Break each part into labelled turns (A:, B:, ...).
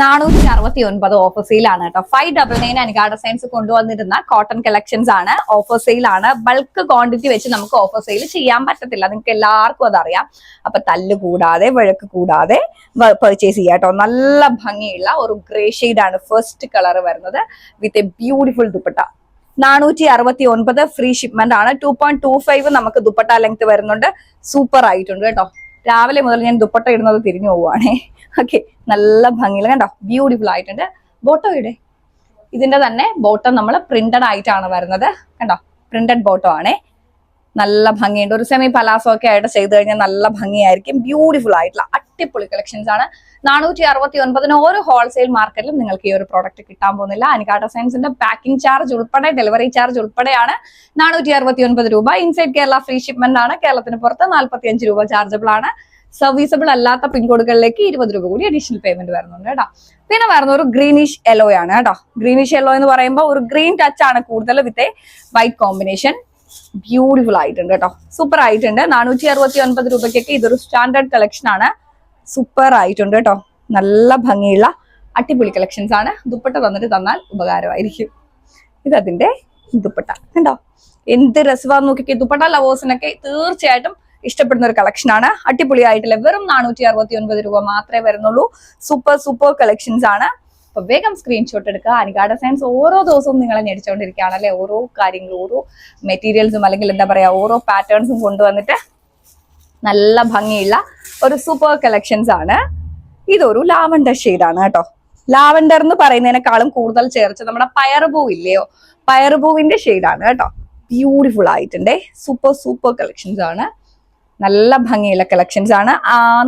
A: നാനൂറ്റി അറുപത്തി ഒൻപത് ഓഫർ സെയിലാണ് കേട്ടോ. ഫൈവ് ഡബിൾ നയൻ അനുഗാഡ സയൻസ് കൊണ്ടുവന്നിരുന്ന കോട്ടൺ കളക്ഷൻസ് ആണ് ഓഫർ സെയിലാണ് ബൾക്ക് ക്വാണ്ടിറ്റി വെച്ച് നമുക്ക് ഓഫർ സെയിൽ ചെയ്യാൻ പറ്റത്തില്ല. നിങ്ങൾക്ക് എല്ലാവർക്കും അതറിയാം. അപ്പൊ തല്ല് കൂടാതെ വഴക്ക് കൂടാതെ പെർച്ചേസ് ചെയ്യാം കേട്ടോ. നല്ല ഭംഗിയുള്ള ഒരു ഗ്രേ ആണ് ഫസ്റ്റ് കളർ വരുന്നത് വിത്ത് എ ബ്യൂട്ടിഫുൾ ദുപ്പട്ട. നാനൂറ്റി അറുപത്തി ഒൻപത് ഫ്രീ ഷിപ്മെന്റ് ആണ്. ടു പോയിന്റ് ടു ഫൈവ് നമുക്ക് ദുപ്പട്ട ലെങ്ത് വരുന്നുണ്ട്. സൂപ്പർ ആയിട്ടുണ്ട് കേട്ടോ. രാവിലെ മുതൽ ഞാൻ ദുപ്പട്ട ഇടുന്നത് തിരിഞ്ഞു പോവാണേ ഓക്കെ നല്ല ഭംഗിയിൽ കണ്ടോ? ബ്യൂട്ടിഫുൾ ആയിട്ടുണ്ട്. ബോട്ടോ ഇടേ. ഇതിന്റെ തന്നെ ബോട്ടം നമ്മൾ പ്രിന്റഡ് ആയിട്ടാണ് വരുന്നത്. കണ്ടോ? പ്രിന്റഡ് ബോട്ടോ ആണേ. നല്ല ഭംഗിയുണ്ട്. ഒരു സെമി പലാസോ ഒക്കെ ആയിട്ട് ചെയ്ത് കഴിഞ്ഞാൽ നല്ല ഭംഗിയായിരിക്കും. ബ്യൂട്ടിഫുൾ ആയിട്ടുള്ള അടിപൊളി കളക്ഷൻസ് ആണ്. നാനൂറ്റി അറുപത്തി ഒൻപതിന് ഓരോ ഹോൾസെയിൽ മാർക്കറ്റിലും നിങ്ങൾക്ക് ഈ ഒരു പ്രോഡക്റ്റ് കിട്ടാൻ പോകുന്നില്ല. അനികാട്ട സയൻസിന്റെ പാക്കിംഗ് ചാർജ് ഉൾപ്പെടെ ഡെലിവറി ചാർജ് ഉൾപ്പെടെയാണ് നാനൂറ്റി അറുപത്തി ഒൻപത് രൂപ. ഇൻസൈഡ് കേരള ഫ്രീ ഷിപ്മെന്റ് ആണ്. കേരളത്തിന് പുറത്ത് നാൽപ്പത്തി അഞ്ച് രൂപ ചാർജബിൾ ആണ്. സർവീസബിൾ അല്ലാത്ത പിൻകോഡുകളിലേക്ക് ഇരുപത് രൂപ കൂടി അഡീഷണൽ പേയ്മെന്റ് വരുന്നുണ്ട് കേട്ടോ. പിന്നെ വരുന്ന ഒരു ഗ്രീനിഷ് യെല്ലോ ആണ് കേട്ടോ. ഗ്രീനിഷ് യെല്ലോ എന്ന് പറയുമ്പോൾ ഒരു ഗ്രീൻ ടച്ച് ആണ് കൂടുതൽ with a white combination beautiful ആയിട്ടുണ്ട് കേട്ടോ. സൂപ്പർ ആയിട്ടുണ്ട്. നാനൂറ്റി അറുപത്തി ഒൻപത് രൂപയ്ക്കൊക്കെ ഇതൊരു സ്റ്റാൻഡേർഡ് കളക്ഷൻ ആണ്. സൂപ്പർ ആയിട്ടുണ്ട് കേട്ടോ. നല്ല ഭംഗിയുള്ള അടിപൊളി കളക്ഷൻസ് ആണ്. ദുപ്പട്ട തന്നിട്ട് തന്നാൽ ഉപകാരമായിരിക്കും. ഇതതിന്റെ ദുപ്പട്ട. കണ്ടോ? എന്ത് രസമാന്ന് നോക്കിക്കേ. ദുപ്പട്ട ലവേഴ്സിനൊക്കെ തീർച്ചയായിട്ടും ഇഷ്ടപ്പെടുന്ന ഒരു കളക്ഷൻ ആണ്. അടിപൊളിയായിട്ടില്ല? വെറും നാനൂറ്റി അറുപത്തി ഒൻപത് രൂപ മാത്രമേ വരുന്നുള്ളൂ. സൂപ്പർ സൂപ്പർ കളക്ഷൻസ് ആണ്. അപ്പൊ വേഗം സ്ക്രീൻഷോട്ട് എടുക്കുക. അനുഗാഠ സയൻസ് ഓരോ ദിവസവും നിങ്ങളെ ഞെടിച്ചുകൊണ്ടിരിക്കുകയാണ് അല്ലെ? ഓരോ കാര്യങ്ങളും ഓരോ മെറ്റീരിയൽസും അല്ലെങ്കിൽ എന്താ പറയാ ഓരോ പാറ്റേൺസും കൊണ്ടുവന്നിട്ട് നല്ല ഭംഗിയുള്ള ഒരു സൂപ്പർ കളക്ഷൻസ് ആണ്. ഇതൊരു ലാവണ്ടർ ആണ് കേട്ടോ. ലാവണ്ടർ എന്ന് പറയുന്നതിനേക്കാളും കൂടുതൽ ചേർച്ച നമ്മുടെ പയറുപൂ ഇല്ലയോ? പയറുപൂവിന്റെ ആണ് കേട്ടോ. ബ്യൂട്ടിഫുൾ ആയിട്ടുണ്ട്. സൂപ്പർ സൂപ്പർ കളക്ഷൻസ് ആണ്. നല്ല ഭംഗിയുള്ള കളക്ഷൻസ് ആണ്.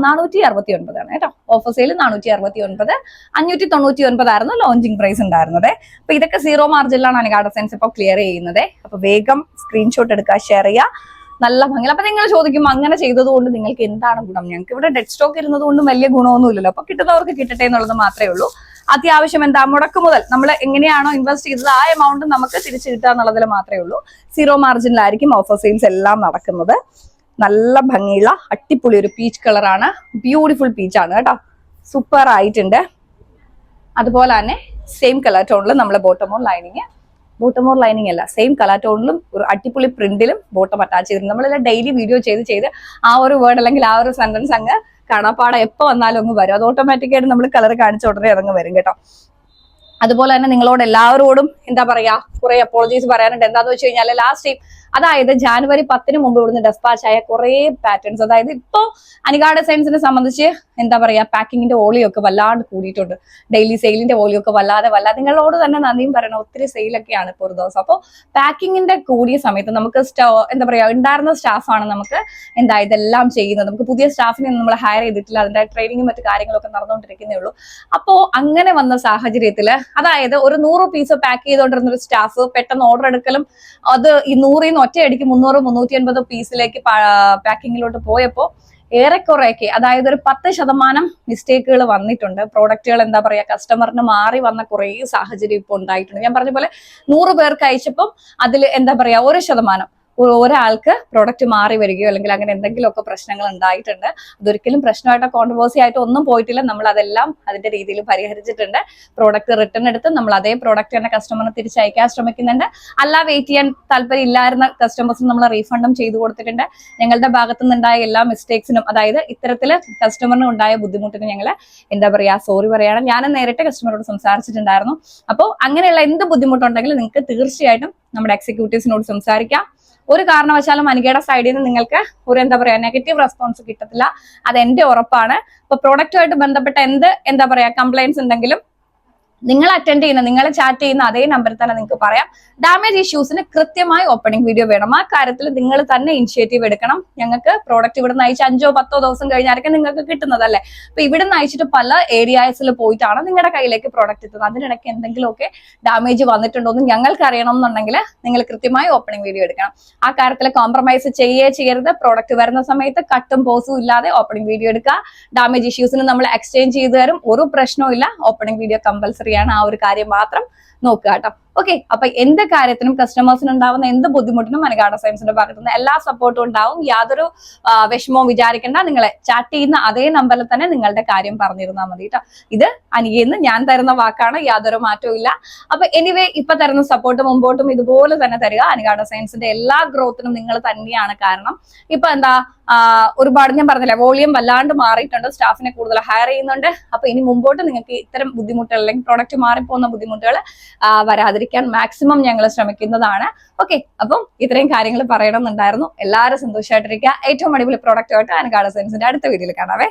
A: നാനൂറ്റി അറുപത്തി ഒൻപതാണ് കേട്ടോ. ഓഫർ സെയിൽ നാനൂറ്റി അറുപത്തി ഒൻപത് അഞ്ഞൂറ്റി തൊണ്ണൂറ്റി ഒൻപതായിരുന്നു ലോഞ്ചിങ് പ്രൈസ് ഉണ്ടായിരുന്നത്. അപ്പൊ ഇതൊക്കെ സീറോ മാർജിനിലാണ് അനുഗാഡ സെൻസ് ഇപ്പോൾ ക്ലിയർ ചെയ്യുന്നത്. അപ്പൊ വേഗം സ്ക്രീൻഷോട്ട് എടുക്കുക ഷെയർ ചെയ്യുക. നല്ല ഭംഗി അപ്പൊ നിങ്ങൾ ചോദിക്കും അങ്ങനെ ചെയ്തതുകൊണ്ട് നിങ്ങൾക്ക് എന്താണ് ഗുണം? ഞങ്ങൾക്ക് ഇവിടെ ഡെഡ് സ്റ്റോക്ക് ഇരുന്നത് കൊണ്ട് വലിയ ഗുണമൊന്നുമില്ലല്ലോ. അപ്പൊ കിട്ടുന്നവർക്ക് കിട്ടട്ടെ എന്നുള്ളത് മാത്രമേ ഉള്ളൂ. അത്യാവശ്യം എന്താ മുടക്ക് മുതൽ നമ്മൾ എങ്ങനെയാണോ ഇൻവെസ്റ്റ് ചെയ്തത് ആ എമൗണ്ട് നമുക്ക് തിരിച്ചു കിട്ടുക എന്നുള്ളതിൽ മാത്രമേ ഉള്ളൂ. സീറോ മാർജിനിലായിരിക്കും ഓഫർ സെയിൽസ് എല്ലാം നടക്കുന്നത്. നല്ല ഭംഗിയുള്ള അട്ടിപ്പൊളി ഒരു പീച്ച് കളറാണ് ബ്യൂട്ടിഫുൾ പീച്ചാണ് കേട്ടോ. സൂപ്പർ ആയിട്ടുണ്ട്. അതുപോലെ തന്നെ സെയിം കളർ ടോണിൽ നമ്മൾ bottom or lining bottom or lining അല്ല സെയിം ടോണിലും ഒരു അടിപൊളി പ്രിന്റിലും ബോട്ടം അറ്റാച്ച് ചെയ്തിട്ടുണ്ട്. നമ്മളെല്ലാം ഡെയിലി വീഡിയോ ചെയ്ത് ചെയ്ത് ആ ഒരു വേർഡ് അല്ലെങ്കിൽ ആ ഒരു സെന്റൻസ് അങ്ങ് കാണാപ്പാട എപ്പോ വന്നാലും അങ്ങ് വരും. അത് ഓട്ടോമാറ്റിക്കായിട്ട് നമ്മൾ കളർ കാണിച്ച ഉടനെ അതങ്ങ് വരും കേട്ടോ. അതുപോലെ തന്നെ നിങ്ങളോട് എല്ലാവരോടും എന്താ പറയാ കുറെ അപ്പോളജീസ് പറയാനുണ്ട്. എന്താന്ന് വെച്ച് കഴിഞ്ഞാൽ ലാസ്റ്റ് ടൈം അതായത് ജാനുവരി പത്തിന് മുമ്പ് ഇവിടുന്ന് ഡെസ്പാച്ച് ആയ കുറെ പാറ്റേൺസ് അതായത് ഇപ്പോൾ അനികാ ഡിസൈൻസിനെ സംബന്ധിച്ച് എന്താ പറയാ പാക്കിങ്ങിന്റെ ഓളിയൊക്കെ വല്ലാണ്ട് കൂടിയിട്ടുണ്ട്. ഡെയിലി സെയിലിന്റെ ഓളിയൊക്കെ വല്ലാതെ വല്ലാതെ. നിങ്ങളോട് തന്നെ നന്ദിയും പറയണം. ഒത്തിരി സെയിലൊക്കെയാണ് ഇപ്പോൾ ഒരു ദിവസം. അപ്പോൾ പാക്കിങ്ങിന്റെ കൂടിയ സമയത്ത് നമുക്ക് സ്റ്റോ എന്താ പറയാ ഉണ്ടായിരുന്ന സ്റ്റാഫാണ് നമുക്ക് എന്താ ഇതെല്ലാം ചെയ്യുന്നത്. നമുക്ക് പുതിയ സ്റ്റാഫിനെ നമ്മൾ ഹയർ ചെയ്തിട്ടില്ല. അതിന്റെ ട്രെയിനിങ്ങും മറ്റു കാര്യങ്ങളൊക്കെ നടന്നുകൊണ്ടിരിക്കുന്നേ ഉള്ളൂ. അപ്പോൾ അങ്ങനെ വന്ന സാഹചര്യത്തിൽ അതായത് ഒരു നൂറ് പീസ് പാക്ക് ചെയ്തുകൊണ്ടിരുന്ന ഒരു സ്റ്റാഫ് പെട്ടെന്ന് ഓർഡർ എടുക്കലും അത് ഈ നൂറിൽ നിന്ന് ഒറ്റയടിക്ക് മുന്നൂറ് മുന്നൂറ്റി അൻപത് പീസിലേക്ക് പാക്കിങ്ങിലോട്ട് പോയപ്പോൾ ഏറെക്കുറെയൊക്കെ അതായത് ഒരു പത്ത് ശതമാനം മിസ്റ്റേക്കുകൾ വന്നിട്ടുണ്ട്. പ്രോഡക്റ്റുകൾ എന്താ പറയാ കസ്റ്റമറിന് മാറി വന്ന കുറേ സാഹചര്യം ഇപ്പോൾ ഉണ്ടായിട്ടുണ്ട്. ഞാൻ പറഞ്ഞ പോലെ നൂറ് പേർക്ക് അയച്ചപ്പം അതിൽ എന്താ പറയാ ഒരു ശതമാനം. ഒരാൾക്ക് പ്രോഡക്റ്റ് മാറി വരികയോ അല്ലെങ്കിൽ അങ്ങനെ എന്തെങ്കിലുമൊക്കെ പ്രശ്നങ്ങൾ ഉണ്ടായിട്ടുണ്ട്. അതൊരിക്കലും പ്രശ്നമായിട്ടോ കോൺട്രവേഴ്സി ആയിട്ടോ ഒന്നും പോയിട്ടില്ല. നമ്മൾ അതെല്ലാം അതിന്റെ രീതിയിൽ പരിഹരിച്ചിട്ടുണ്ട്. പ്രോഡക്റ്റ് റിട്ടേൺ എടുത്ത് നമ്മൾ അതേ പ്രോഡക്റ്റ് തന്നെ കസ്റ്റമറിന് തിരിച്ചയക്കാൻ ശ്രമിക്കുന്നുണ്ട്. അല്ല വെയിറ്റ് ചെയ്യാൻ താല്പര്യം ഇല്ലായിരുന്ന കസ്റ്റമേഴ്സിന് നമ്മൾ റീഫണ്ടും ചെയ്തു കൊടുത്തിട്ടുണ്ട്. ഞങ്ങളുടെ ഭാഗത്തു നിന്നുണ്ടായ എല്ലാ മിസ്റ്റേക്സിനും അതായത് ഇത്തരത്തിൽ കസ്റ്റമറിന് ഉണ്ടായ ബുദ്ധിമുട്ടിന് ഞങ്ങൾ എന്താ പറയാ സോറി പറയാണ്. ഞാൻ നേരിട്ട് കസ്റ്റമറോട് സംസാരിച്ചിട്ടുണ്ടായിരുന്നു. അപ്പോൾ അങ്ങനെയുള്ള എന്ത് ബുദ്ധിമുട്ടുണ്ടെങ്കിലും നിങ്ങൾക്ക് തീർച്ചയായിട്ടും നമ്മുടെ എക്സിക്യൂട്ടീവ്സിനോട് സംസാരിക്കാം. ഒരു കാരണവശാലും അനികയുടെ സൈഡിൽ നിന്ന് നിങ്ങൾക്ക് ഒരു എന്താ പറയാ നെഗറ്റീവ് റെസ്പോൺസ് കിട്ടത്തില്ല. അത് എന്റെ ഉറപ്പാണ്. അപ്പൊ പ്രോഡക്റ്റുമായിട്ട് ബന്ധപ്പെട്ട എന്ത് എന്താ പറയാ കംപ്ലൈന്റ്സ് ഉണ്ടെങ്കിലും നിങ്ങൾ അറ്റൻഡ് ചെയ്യുന്ന നിങ്ങൾ ചാറ്റ് ചെയ്യുന്ന അതേ നമ്പറിൽ തന്നെ നിങ്ങൾക്ക് പറയാം. ഡാമേജ് ഇഷ്യൂസിന് കൃത്യമായി ഓപ്പണിംഗ് വീഡിയോ വേണം. ആ കാര്യത്തിൽ നിങ്ങൾ തന്നെ ഇനിഷ്യേറ്റീവ് എടുക്കണം. ഞങ്ങൾക്ക് പ്രോഡക്റ്റ് ഇവിടെ നിന്ന് അയച്ച് അഞ്ചോ പത്തോ ദിവസം കഴിഞ്ഞായിരിക്കും നിങ്ങൾക്ക് കിട്ടുന്നതല്ലേ അപ്പൊ ഇവിടെ നിന്ന് അയച്ചിട്ട് പല ഏരിയാസിൽ പോയിട്ടാണ് നിങ്ങളുടെ കയ്യിലേക്ക് പ്രോഡക്റ്റ് എത്തുന്നത്. അതിനിടയ്ക്ക് എന്തെങ്കിലുമൊക്കെ ഡാമേജ് വന്നിട്ടുണ്ടോ എന്ന് ഞങ്ങൾക്ക് അറിയണം എന്നുണ്ടെങ്കിൽ നിങ്ങൾ കൃത്യമായി ഓപ്പണിംഗ് വീഡിയോ എടുക്കണം. ആ കാര്യത്തിൽ കോംപ്രമൈസ് ചെയ്യേ ചെയ്യരുത്. പ്രോഡക്റ്റ് വരുന്ന സമയത്ത് കട്ടും പോസും ഇല്ലാതെ ഓപ്പണിംഗ് വീഡിയോ എടുക്കുക. ഡാമേജ് ഇഷ്യൂസിന് നമ്മൾ എക്സ്ചേഞ്ച് ചെയ്തു തരും. ഒരു പ്രശ്നവും ഇല്ല. ഓപ്പണിംഗ് വീഡിയോ കമ്പൽസറി ആണ് ആ ഒരു കാര്യം മാത്രം നോക്കുക കേട്ടോ. ഓക്കെ അപ്പൊ എന്ത് കാര്യത്തിനും കസ്റ്റമേഴ്സിന് ഉണ്ടാവുന്ന എന്ത് ബുദ്ധിമുട്ടിനും മനഗാഡ സയൻസിന്റെ ഭാഗത്ത് നിന്ന് എല്ലാ സപ്പോർട്ടും ഉണ്ടാവും. യാതൊരു വിഷമവും വിചാരിക്കേണ്ട. നിങ്ങളെ ചാറ്റ് ചെയ്യുന്ന അതേ നമ്പറിൽ തന്നെ നിങ്ങളുടെ കാര്യം പറഞ്ഞിരുന്നാൽ മതി കേട്ടോ ഇത് അനിയെന്ന് ഞാൻ തരുന്ന വാക്കാണ് യാതൊരു മാറ്റവും ഇല്ല. അപ്പൊ എനിവേ ഇപ്പൊ തരുന്ന സപ്പോർട്ട് മുമ്പോട്ടും ഇതുപോലെ തന്നെ തരിക. അനുഗാഡ സയൻസിന്റെ എല്ലാ ഗ്രോത്തിനും നിങ്ങൾ തന്നെയാണ് കാരണം. ഇപ്പൊ എന്താ ഒരുപാട് ഞാൻ പറഞ്ഞില്ല വോളിയം വല്ലാണ്ട് മാറിയിട്ടുണ്ട്. സ്റ്റാഫിനെ കൂടുതൽ ഹയർ ചെയ്യുന്നുണ്ട്. അപ്പൊ ഇനി മുമ്പോട്ട് നിങ്ങൾക്ക് ഇത്തരം ബുദ്ധിമുട്ടുകൾ അല്ലെങ്കിൽ പ്രൊഡക്റ്റ് മാറിപ്പോകുന്ന ബുദ്ധിമുട്ടുകൾ വരാതിരിക്കാൻ മാക്സിമം ഞങ്ങൾ ശ്രമിക്കുന്നതാണ്. ഓക്കെ അപ്പം ഇത്രയും കാര്യങ്ങൾ പറയണമെന്നുണ്ടായിരുന്നു. എല്ലാവരും സന്തോഷമായിട്ടിരിക്കുക ഏറ്റവും അടിപൊളി പ്രോഡക്റ്റ് ആയിട്ട് അനകാട സയൻസിന്റെ അടുത്ത വീഡിയോയിൽ കാണാവേ.